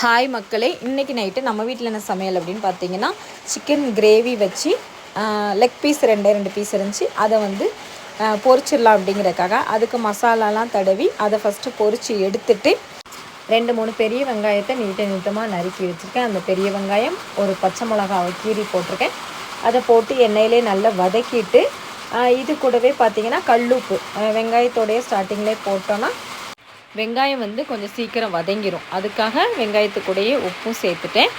Hi மக்களே இன்றைக்கி night நம்ம வீட்டில் என்ன சமையல் அப்படின்னு பார்த்தீங்கன்னா சிக்கன் கிரேவி வச்சு லெக் பீஸ் ரெண்டே ரெண்டு பீஸ் இருந்துச்சு. அதை வந்து பொரிச்சிடலாம் அப்படிங்கிறக்காக அதுக்கு மசாலாலாம் தடவி அதை ஃபஸ்ட்டு பொரித்து எடுத்துட்டு ரெண்டு மூணு பெரிய வெங்காயத்தை நீட்ட நீட்டமாக நறுக்கி வச்சுருக்கேன் அந்த பெரிய வெங்காயம் ஒரு பச்சை மிளகாவை கீறி போட்டிருக்கேன். அதை போட்டு எண்ணெயிலே நல்லா வதக்கிட்டு இது கூடவே பார்த்தீங்கன்னா கல்லுப்பு வெங்காயத்தோடைய ஸ்டார்டிங்லேயே போட்டோன்னா வெங்காயம் வந்து கொஞ்சம் சீக்கிரம் வதங்கிடும் அதுக்காக வெங்காயத்துக்கூடையே உப்பும் சேர்த்துட்டேன்.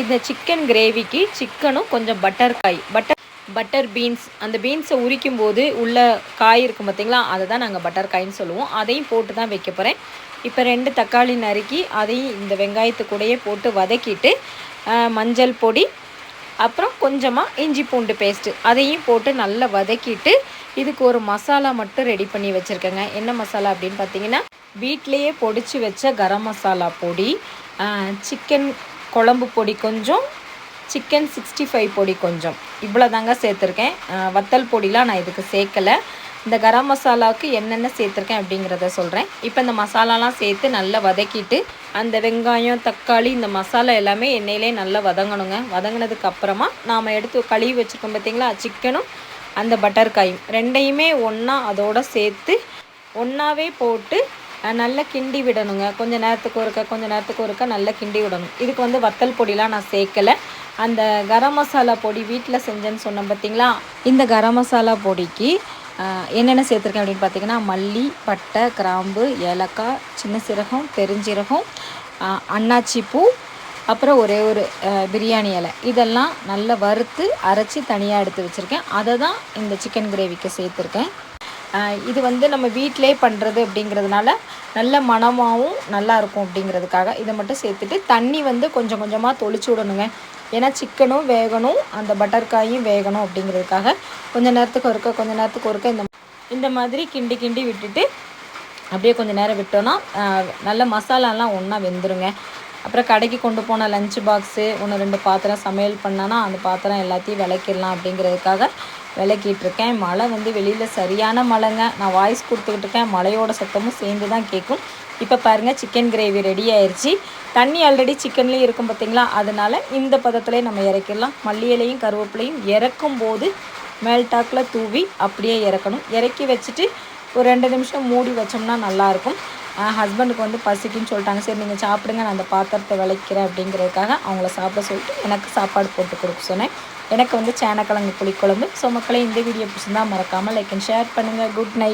இந்த சிக்கன் கிரேவிக்கு சிக்கனும் கொஞ்சம் பட்டர் காய் பட்டர் பட்டர் பீன்ஸ் அந்த பீன்ஸை உரிக்கும் போது உள்ள காய் இருக்கும் பார்த்திங்களா அதை தான் நாங்கள் பட்டர் காயின்னு சொல்லுவோம். அதையும் போட்டு தான் வைக்க போகிறேன் இப்போ ரெண்டு தக்காளி நறுக்கி அதையும் இந்த வெங்காயத்துக்கூடையே போட்டு வதக்கிட்டு மஞ்சள் பொடி அப்புறம் கொஞ்சமாக இஞ்சி பூண்டு பேஸ்ட்டு அதையும் போட்டு நல்லா வதக்கிட்டு இதுக்கு ஒரு மசாலா மட்டும் ரெடி பண்ணி வச்சுருக்கேங்க. என்ன மசாலா அப்படின்னு பார்த்தீங்கன்னா வீட்லேயே பொடிச்சு வச்ச கரம் மசாலா பொடி சிக்கன் குழம்பு பொடி கொஞ்சம் சிக்கன் சிக்ஸ்டி ஃபைவ் பொடி கொஞ்சம். இவ்வளோ தாங்க சேர்த்துருக்கேன் வத்தல் பொடிலாம் நான் இதுக்கு சேர்க்கலை. இந்த கரம் மசாலாவுக்கு என்னென்ன சேர்த்துருக்கேன் அப்படிங்கிறத சொல்கிறேன் இப்போ இந்த மசாலாலாம் சேர்த்து நல்லா வதக்கிட்டு அந்த வெங்காயம் தக்காளி இந்த மசாலா எல்லாமே எண்ணெயிலே நல்லா வதங்கணுங்க. வதங்கினதுக்கு அப்புறமா நாம் எடுத்து கழுவி வச்சுருக்கோம் பார்த்தீங்களா சிக்கனும் அந்த பட்டர்காயும் ரெண்டையுமே ஒன்றா அதோடு சேர்த்து ஒன்றாவே போட்டு நல்லா கிண்டி விடணுங்க. கொஞ்சம் நேரத்துக்கு ஒருக்க கொஞ்சம் நேரத்துக்கு ஒருக்க நல்லா கிண்டி விடணும். இதுக்கு வந்து வத்தல் பொடிலாம் நான் சேர்க்கலை. அந்த கரம் மசாலா பொடி வீட்டில் செஞ்சேன்னு சொன்னேன் பார்த்தீங்களா இந்த கரம் மசாலா பொடிக்கு என்னென்ன சேர்த்துருக்கேன் அப்படின்னு பார்த்தீங்கன்னா மல்லி பட்டை கிராம்பு ஏலக்காய் சின்ன சீரகம் பெருஞ்சீரகம் அன்னாச்சி பூ அப்புறம் ஒரே ஒரு பிரியாணி இலை. இதெல்லாம் நல்லா வறுத்து அரைச்சி தனியாக எடுத்து வச்சுருக்கேன். அதை தான் இந்த சிக்கன் கிரேவிக்கு சேர்த்துருக்கேன். இது வந்து நம்ம வீட்டிலே பண்ணுறது அப்படிங்கிறதுனால நல்ல மனமாகவும் நல்லா இருக்கும் அப்படிங்கிறதுக்காக இதை மட்டும் சேர்த்துட்டு தண்ணி வந்து கொஞ்சம் கொஞ்சமாக தொளிச்சு விடணுங்க. ஏன்னா சிக்கனும் வேகணும் அந்த பட்டர்காயும் வேகணும் அப்படிங்கிறதுக்காக கொஞ்சம் நேரத்துக்கு ஒருக்க கொஞ்சம் நேரத்துக்கு ஒருக்க இந்த இந்த மாதிரி கிண்டி கிண்டி விட்டுட்டு அப்படியே கொஞ்சம் நேரம் விட்டோன்னா நல்ல மசாலாலாம் ஒன்றா வெந்துருங்க. அப்புறம் கடைக்கு கொண்டு போன லஞ்ச் பாக்ஸு ஒன்று ரெண்டு பாத்திரம் சமையல் பண்ணானா அந்த பாத்திரம் எல்லாத்தையும் விளக்கிடலாம் அப்படிங்கிறதுக்காக விளக்கிட்டுருக்கேன். மழை வந்து வெளியில் சரியான மழைங்க. நான் வாய்ஸ் கொடுத்துக்கிட்டு இருக்கேன். மழையோட சத்தமும் சேர்ந்து தான் கேட்கும். இப்போ பாருங்கள் சிக்கன் கிரேவி ரெடி ஆயிடுச்சு தண்ணி ஆல்ரெடி சிக்கன்லேயும் இருக்கும் பார்த்திங்களா அதனால் இந்த பதத்துலேயே நம்ம இறக்கிடலாம். மல்லி இலையும் கருவேப்பிலையும் இறக்கும் போது மேல்டாக்கில் தூவி அப்படியே இறக்கணும். இறக்கி வச்சுட்டு ஒரு ரெண்டு நிமிஷம் மூடி வச்சோம்னா நல்லாயிருக்கும் ஹஸ்பண்டுக்கு வந்து பசிக்குன்னு சொல்லிட்டாங்க. சரி நீங்கள் சாப்பிடுங்க நான் அந்த பாத்திரத்தை விளைக்கிறேன் அப்படிங்கிறதுக்காக அவங்கள சாப்பிட சொல்லிட்டு எனக்கு சாப்பாடு போட்டு கொடுக்க சொன்னேன். எனக்கு வந்து சேனக்கிழங்கு புளிக்குழம்பு. ஸோ மக்களே இந்த வீடியோ பிடிச்சிருந்தால் மறக்காமல் லைக் அண்ட் ஷேர் பண்ணுங்கள் குட் நைட்